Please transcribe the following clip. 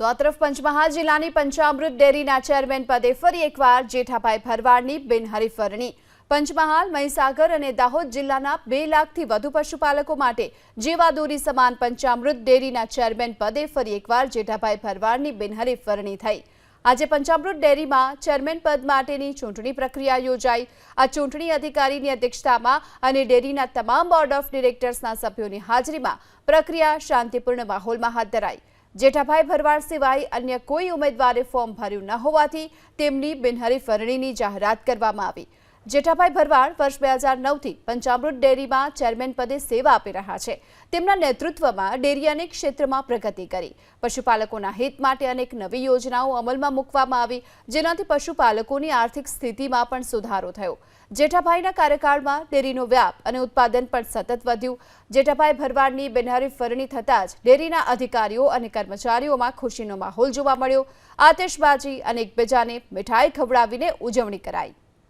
તો આ તરફ પંચમહાલ જિલ્લાની પંચામૃત ડેરીના ચેરમેન પદે ફરી એકવાર જેઠાભાઈ ભરવાડની બિનહરીફરણી. પંચમહાલ, મહીસાગર અને દાહોદ જિલ્લાના બે લાખથી વધુ પશુપાલકો માટે જીવાદોરી સમાન પંચામૃત ડેરીના ચેરમેન પદે ફરી એકવાર જેઠાભાઈ ભરવાડની બિનહરીફરણી થઈ. આજે પંચામૃત ડેરીમાં ચેરમેન પદ માટેની ચૂંટણી પ્રક્રિયા યોજાઈ. આ ચૂંટણી અધિકારીની અધ્યક્ષતામાં અને ડેરીના તમામ બોર્ડ ઓફ ડિરેક્ટર્સના સભ્યોની હાજરીમાં પ્રક્રિયા શાંતિપૂર્ણ માહોલમાં હાથ ધરાઈ. જેઠાભાઈ ભરવાડ સિવાય અન્ય કોઈ ઉમેદવારે ફોર્મ ભર્યું ન હોવાથી તેમની બિનહરીફરણીની જાહેરાત કરવામાં આવી. જેઠાભાઈ ભરવાડ વર્ષ બે હજાર નવથી પંચામૃત ડેરીમાં ચેરમેન પદે સેવા આપી રહ્યા છે. તેમના નેતૃત્વમાં ડેરી અનેક ક્ષેત્રમાં પ્રગતિ કરી. પશુપાલકોના હિત માટે અનેક નવી યોજનાઓ અમલમાં મૂકવામાં આવી, જેનાથી પશુપાલકોની આર્થિક સ્થિતિમાં પણ સુધારો થયો. જેઠાભાઈના કાર્યકાળમાં ડેરીનો વ્યાપ અને ઉત્પાદન પણ સતત વધ્યું. જેઠાભાઈ ભરવાડની બિનહરીફરણી થતાં જ ડેરીના અધિકારીઓ અને કર્મચારીઓમાં ખુશીનો માહોલ જોવા મળ્યો. આતિશબાજી અને એકબીજાને મીઠાઈ ખવડાવીને ઉજવણી કરાઈ.